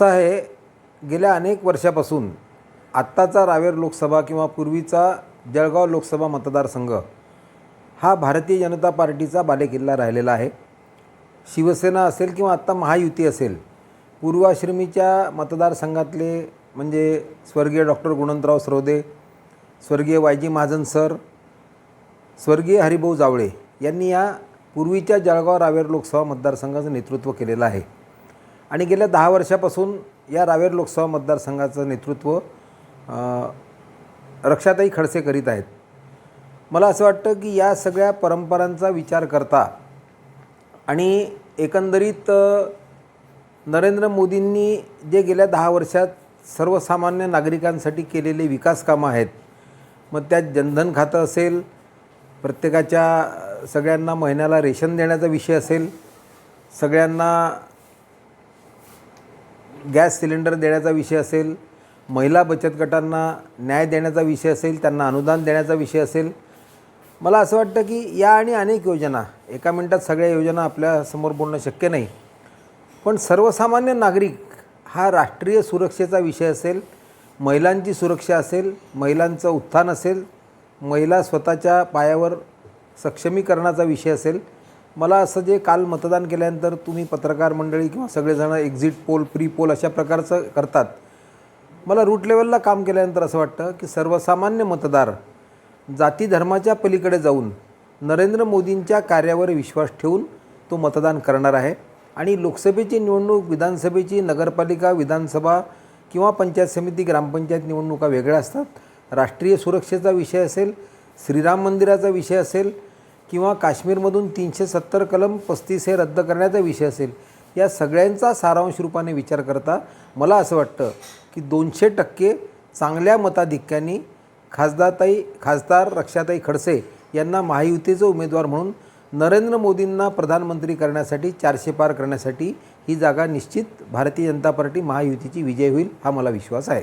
असं आहे गेल्या अनेक वर्षापासून आत्ताचा रावेर लोकसभा किंवा पूर्वीचा जळगाव लोकसभा मतदारसंघ हा भारतीय जनता पार्टीचा बालेकिल्ला राहिलेला आहे. शिवसेना असेल किंवा आत्ता महायुती असेल पूर्वाश्रमीच्या मतदारसंघातले म्हणजे स्वर्गीय डॉक्टर गुणवंतराव सरोदे स्वर्गीय वायजी महाजन सर स्वर्गीय हरिभाऊ जावळे यांनी या पूर्वीच्या जळगाव रावेर लोकसभा मतदारसंघाचं नेतृत्व केलेलं आहे. आणि गेल्या दहा वर्षापासून या रावेर लोकसभा मतदारसंघाचं नेतृत्व रक्षाताई खडसे करीत आहेत. मला असं वाटतं की या सगळ्या परंपरांचा विचार करता आणि एकंदरीत नरेंद्र मोदींनी जे गेल्या दहा वर्षात सर्वसामान्य नागरिकांसाठी केलेले विकास कामं आहेत मग त्यात जनधन खातं असेल प्रत्येकाच्या सगळ्यांना महिन्याला रेशन देण्याचा विषय असेल सगळ्यांना गॅस सिलेंडर देण्याचा विषय असेल महिला बचत गटांना न्याय देण्याचा विषय असेल त्यांना अनुदान देण्याचा विषय असेल मला असं वाटतं की या आणि अनेक योजना एका मिनटात सगळ्या योजना आपल्यासमोर बोलणं शक्य नाही. पण सर्वसामान्य नागरिक हा राष्ट्रीय सुरक्षेचा विषय असेल महिलांची सुरक्षा असेल महिलांचं उत्थान असेल महिला स्वतःच्या पायावर सक्षमीकरणाचा विषय असेल मला असं जे काल मतदान केल्यानंतर तुम्ही पत्रकार मंडळी किंवा सगळेजण एक्झिट पोल प्री पोल अशा प्रकारचं करतात. मला रूट लेवलला काम केल्यानंतर असं वाटतं की सर्वसामान्य मतदार जाती धर्माच्या पलीकडे जाऊन नरेंद्र मोदींच्या कार्यावर विश्वास ठेवून तो मतदान करणार आहे. आणि लोकसभेची निवडणूक विधानसभेची नगरपालिका विधानसभा किंवा पंचायत समिती ग्रामपंचायत निवडणुका वेगळ्या असतात. राष्ट्रीय सुरक्षेचा विषय असेल श्रीराम मंदिराचा विषय असेल किंवा काश्मीरमधून तीनशे सत्तर कलम पस्तीस हे रद्द करण्याचा विषय असेल या सगळ्यांचा सारांश रूपाने विचार करता मला असं वाटतं की दोनशे टक्के चांगल्या मताधिक्यांनी खासदारताई खासदार रक्षाताई खडसे यांना महायुतीचे उमेदवार म्हणून नरेंद्र मोदींना प्रधानमंत्री करण्यासाठी चारशे पार करण्यासाठी ही जागा निश्चित भारतीय जनता पार्टी महायुतीची विजय होईल हा मला विश्वास आहे.